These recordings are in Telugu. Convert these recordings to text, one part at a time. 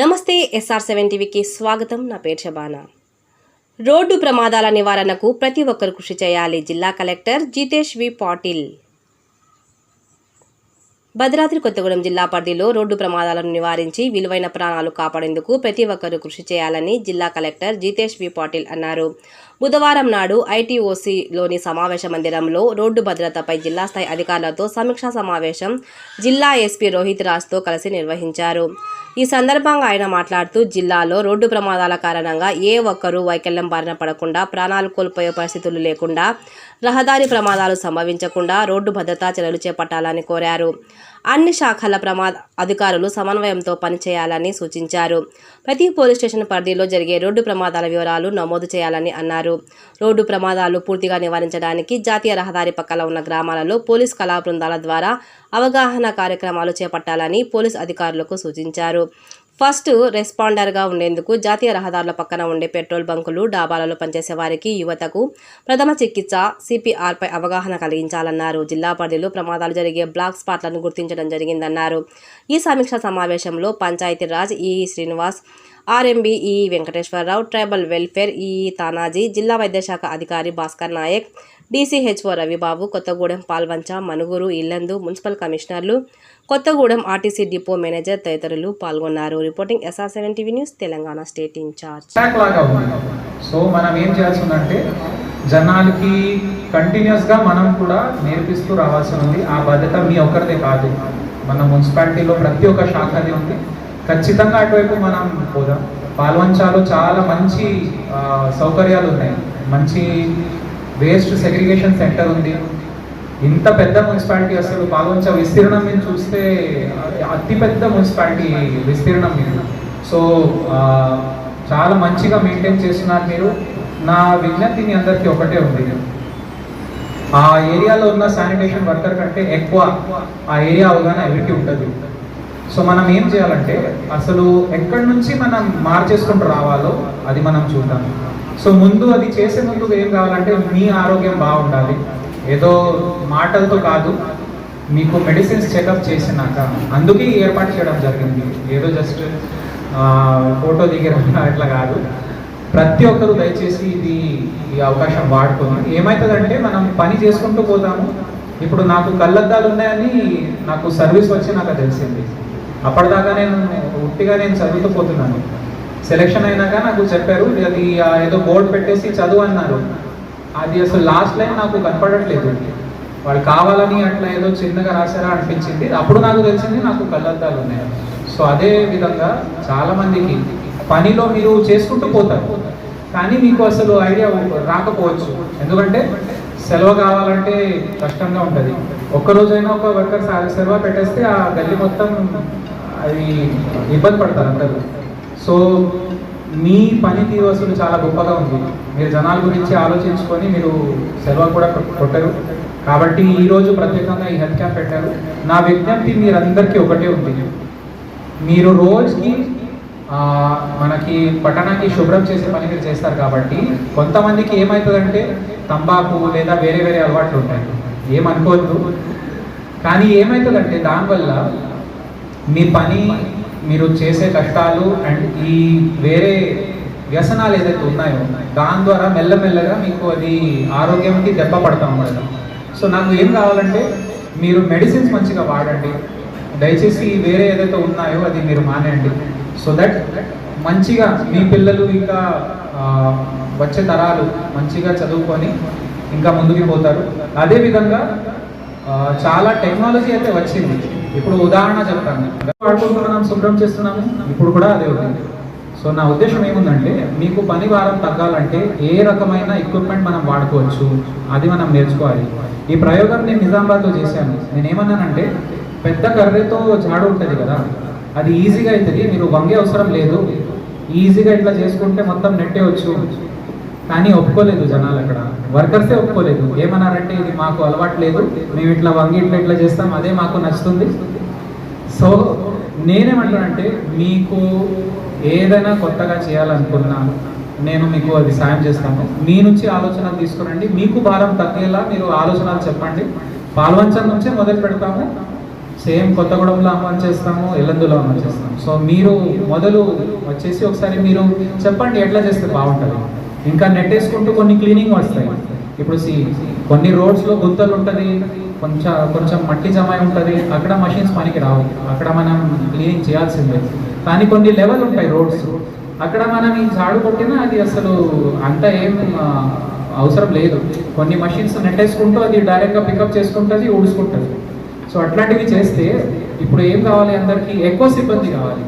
నమస్తే ఎస్ఆర్ సెవెన్ టీవీకి స్వాగతం. నా పేరు శబానా రోడ్డు ప్రమాదాల నివారణకు ప్రతి ఒక్కరు కృషి చేయాలి. జిల్లా కలెక్టర్ జితేష్ వి పాటిల్. భద్రాద్రి కొత్తగూడెం జిల్లా పరిధిలో రోడ్డు ప్రమాదాలను నివారించి విలువైన ప్రాణాలు కాపాడేందుకు ప్రతి ఒక్కరూ కృషి చేయాలని జిల్లా కలెక్టర్ జితేష్ వి పాటిల్ అన్నారు. బుధవారం నాడు ఐటీఓసీలోని సమావేశ మందిరంలో రోడ్డు భద్రతపై జిల్లా స్థాయి అధికారులతో సమీక్షా సమావేశం జిల్లా ఎస్పీ రోహిత్ రాజ్తో కలిసి నిర్వహించారు. ఈ సందర్భంగా ఆయన మాట్లాడుతూ జిల్లాలో రోడ్డు ప్రమాదాల కారణంగా ఏ ఒక్కరూ వైకల్యం బారిన పడకుండా ప్రాణాలు కోల్పోయే పరిస్థితులు లేకుండా రహదారి ప్రమాదాలు సంభవించకుండా రోడ్డు భద్రతా చర్యలు చేపట్టాలని కోరారు. అన్ని శాఖల ప్రమాద అధికారులు సమన్వయంతో పనిచేయాలని సూచించారు. ప్రతి పోలీస్ స్టేషన్ పరిధిలో జరిగే రోడ్డు ప్రమాదాల వివరాలు నమోదు చేయాలని అన్నారు. రోడ్డు ప్రమాదాలు పూర్తిగా నివారించడానికి జాతీయ రహదారి పక్కల ఉన్న గ్రామాలలో పోలీస్ కళా బృందాల ద్వారా అవగాహన కార్యక్రమాలు చేపట్టాలని పోలీస్ అధికారులకు సూచించారు. ఫస్ట్ రెస్పాండర్గా ఉండేందుకు జాతీయ రహదారుల పక్కన ఉండే పెట్రోల్ బంకులు డాబాలలో పనిచేసే వారికి యువతకు ప్రథమ చికిత్స సిపిఆర్పై అవగాహన కలిగించాలన్నారు. జిల్లా పరిధిలో ప్రమాదాలు జరిగే బ్లాక్ స్పాట్లను గుర్తించడం జరిగిందన్నారు. ఈ సమీక్షా సమావేశంలో పంచాయతీరాజ్ ఈ శ్రీనివాస్ ఆర్ఎంబి ఈ వెంకటేశ్వరరావు ట్రైబల్ వెల్ఫేర్ ఈ తానాజీ జిల్లా వైద్యశాఖ అధికారి భాస్కర్ నాయక్ డీసీహెచ్ఓ రవిబాబు కొత్తగూడెం పాల్వంచ మనుగురు ఇల్లందు మున్సిపల్ కమిషనర్లు కొత్తగూడెం ఆర్టీసీ డిపో మేనేజర్ తదితరులు పాల్గొన్నారు. Reporting SR seven TV news Telangana state incharge. So మనం ఏం చేయాల్సి ఉందంటే జనాలకి కంటిన్యూస్గా మనం కూడా నేర్పిస్తూ రావాల్సి ఉంది. ఆ బాధ్యత మీ ఒక్కరిదే కాదు. మన మున్సిపాలిటీలో ప్రతి ఒక్క శాఖది ఉంది. ఖచ్చితంగా అటువైపు మనం పోదాం. పాల్వంచాలో చాలా మంచి సౌకర్యాలు ఉన్నాయి మంచి వేస్ట్ సెగ్రిగేషన్ సెంటర్ ఉంది. ఇంత పెద్ద మున్సిపాలిటీ అసలు పాల్వంచ విస్తీర్ణం మీరు చూస్తే అతిపెద్ద మున్సిపాలిటీ విస్తీర్ణం మీరు సో చాలా మంచిగా మెయింటైన్ చేస్తున్నారు మీరు. నా విజ్ఞప్తి మీ అందరికీ ఒకటే ఉంది. ఆ ఏరియాలో ఉన్న శానిటేషన్ వర్కర్ కంటే ఎక్కువ ఆ ఏరియా అవగాహన ఎవరికి ఉంటుంది. సో మనం ఏం చేయాలంటే అసలు ఎక్కడి నుంచి మనం మార్చేసుకుంటూ రావాలో అది మనం చూద్దాం. సో ముందు అది చేసే ముందు ఏం కావాలంటే మీ ఆరోగ్యం బాగుండాలి. ఏదో మాటలతో కాదు మీకు మెడిసిన్స్ చెకప్ చేసినాక. అందుకే ఏర్పాటు చేయడం జరిగింది. ఏదో జస్ట్ ఫోటో దిగడం అట్లా కాదు. ప్రతి ఒక్కరు దయచేసి ఇది ఈ అవకాశం వాడుకొని ఏమవుతుందంటే మనం పని చేసుకుంటూ పోతాము. ఇప్పుడు నాకు కళ్ళద్దాలు ఉన్నాయని నాకు సర్వీస్ వచ్చి నాకు తెలిసింది. అప్పటిదాకా నేను ఉట్టిగా నేను చదువుతూ పోతున్నాను. సెలెక్షన్ అయినాక నాకు చెప్పారు అది ఏదో బోర్డు పెట్టేసి చదువు అన్నారు. అది అసలు లాస్ట్ లైన్ నాకు కనపడట్లేదు. వాళ్ళు కావాలని అట్లా ఏదో చిన్నగా రాశారా అనిపించింది. అప్పుడు నాకు తెలిసింది నాకు కళ్ళద్దాలు ఉన్నాయి. సో అదే విధంగా చాలా మందికి పనిలో మీరు చేసుకుంటూ పోతారు. కానీ మీకు అసలు ఐడియా రాకపోవచ్చు. ఎందుకంటే సెలవు కావాలంటే కష్టంగా ఉంటుంది. ఒక్కరోజైనా ఒక వర్కర్ సెలవు పెట్టేస్తే ఆ గల్లి మొత్తం అది ఇబ్బంది పడతారు అందరూ. సో మీ పనితీరు తీవసులు చాలా గొప్పగా ఉంది. మీరు జనాల గురించి ఆలోచించుకొని మీరు సెలవు కూడా కొ- కొట్టరు. కాబట్టి ఈరోజు ప్రత్యేకంగా ఈ హెల్త్ క్యాంప్ పెట్టారు. నా విజ్ఞప్తి మీరందరికీ ఒకటే ఉంది. మీరు రోజుకి మనకి పట్టణానికి శుభ్రం చేసే పని మీరు చేస్తారు కాబట్టి కొంతమందికి ఏమవుతుందంటే తంబాకు లేదా వేరే వేరే అలవాట్లు ఉంటాయి. ఏమనుకోవద్దు కానీ ఏమవుతుందంటే దానివల్ల మీ పని మీరు చేసే కష్టాలు అండ్ ఈ వేరే వ్యసనాలు ఏదైతే ఉన్నాయో దాని ద్వారా మెల్లమెల్లగా మీకు అది ఆరోగ్యంకి దెబ్బ పడతా ఉండదు సో నాకు ఏం కావాలంటే మీరు మెడిసిన్స్ మంచిగా వాడండి. దయచేసి వేరే ఏదైతే ఉన్నాయో అది మీరు మానేయండి. సో దట్ మంచిగా మీ పిల్లలు ఇంకా వచ్చే తరాలు మంచిగా చదువుకొని ఇంకా ముందుకు పోతారు. అదేవిధంగా చాలా టెక్నాలజీ అయితే వచ్చింది. ఇప్పుడు ఉదాహరణ చెప్తాను. వాడుకుంటున్నాం శుభ్రం చేస్తున్నాము ఇప్పుడు కూడా అదే ఉంది. సో నా ఉద్దేశం ఏముందంటే మీకు పని భారం తగ్గాలంటే ఏ రకమైన ఎక్విప్మెంట్ మనం వాడుకోవచ్చు అది మనం నేర్చుకోవాలి. ఈ ప్రయోగం నేను నిజామాబాద్లో చేశాను. నేను ఏమన్నానంటే పెద్ద కర్రెతో జాడు ఉంటుంది కదా అది ఈజీగా అవుతుంది మీరు వంగే అవసరం లేదు. ఈజీగా ఇట్లా చేసుకుంటే మొత్తం నెట్టే వచ్చు. కానీ ఒప్పుకోలేదు జనాలు అక్కడ. వర్కర్సే ఒప్పుకోలేదు. ఏమన్నారంటే ఇది మాకు అలవాటు లేదు. మేము ఇట్లా వంగి ఇట్లా ఇట్లా చేస్తాం. అదే మాకు నచ్చుతుంది. సో నేనేమంటానంటే మీకు ఏదైనా కొత్తగా చేయాలనుకున్నా నేను మీకు అది సాయం చేస్తాను. మీ నుంచి ఆలోచనలు తీసుకురండి. మీకు భారం తగ్గేలా మీరు ఆలోచనలు చెప్పండి. పాల్వంచం నుంచే మొదలు పెడతాము. సేమ్ కొత్తగూడెంలో అమలు చేస్తాము ఎల్లందులో అమలు చేస్తాము. సో మీరు మొదలు వచ్చేసి ఒకసారి మీరు చెప్పండి ఎట్లా చేస్తే బాగుంటుంది. ఇంకా నెట్టేసుకుంటూ కొన్ని క్లీనింగ్ వస్తాయి. ఇప్పుడు సి కొన్ని రోడ్స్లో గుంతలు ఉంటుంది కొంచెం కొంచెం మట్టి జమాయి ఉంటుంది అక్కడ మషిన్స్ పనికి రావు. అక్కడ మనం క్లీనింగ్ చేయాల్సిందే. కానీ కొన్ని లెవెల్ ఉంటాయి రోడ్స్. అక్కడ మనం ఈ జాడు కొట్టినా అది అసలు అంత ఏం అవసరం లేదు. కొన్ని మషిన్స్ నెట్టేసుకుంటూ అది డైరెక్ట్గా పికప్ చేసుకుంటుంది ఊడుచుకుంటుంది. సో అట్లాంటివి చేస్తే ఇప్పుడు ఏం కావాలి అందరికీ? ఎక్కువ సిబ్బంది కావాలి.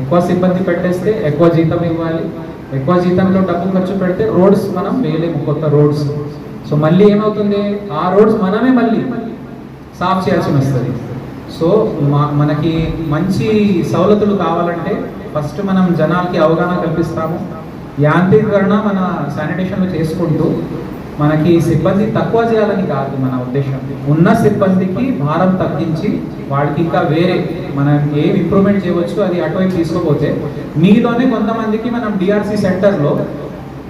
ఎక్కువ సిబ్బంది పెట్టేస్తే ఎక్కువ జీతం ఇవ్వాలి. ఎక్కువ జీతంలో డబ్బు ఖర్చు పెడితే రోడ్స్ మనం వేయలేము కొత్త రోడ్స్. సో మళ్ళీ ఏమవుతుంది? ఆ రోడ్స్ మనమే మళ్ళీ సాఫ్ చేయాల్సి వస్తుంది. సో మా మనకి మంచి సవలతులు కావాలంటే ఫస్ట్ మనం జనాలకి అవగాహన కల్పిస్తాము. యాంత్రీకరణ మన శానిటేషన్లో చేసుకుంటూ మనకి సిబ్బంది తక్కువ చేయాలని కాదు మన ఉద్దేశం. ఉన్న సిబ్బందికి భారం తగ్గించి వాళ్ళకి ఇంకా వేరే మనం ఏం ఇంప్రూవ్మెంట్ చేయవచ్చు అది అటువైపు తీసుకోపోతే మీలోనే కొంతమందికి మనం డిఆర్సీ సెంటర్లో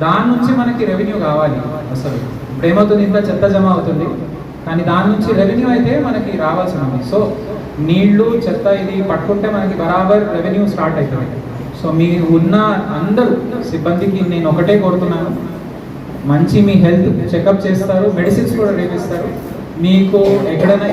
దాని నుంచి మనకి రెవెన్యూ కావాలి అసలు. ఇప్పుడు ఏమవుతుంది? ఇంత చెత్త జమ అవుతుంది. కానీ దాని నుంచి రెవెన్యూ అయితే మనకి రావాల్సి ఉంది. సో నీళ్ళు చెత్త ఇది పట్టుకుంటే మనకి బరాబర్ రెవెన్యూ స్టార్ట్ అవుతుంది సో మీరు ఉన్న అందరూ సిబ్బందికి నేను ఒకటే కోరుతున్నాను. మంచి మీ హెల్త్ చెకప్ చేస్తారు మెడిసిన్స్ కూడా రేపిస్తారు మీకు ఎక్కడైనా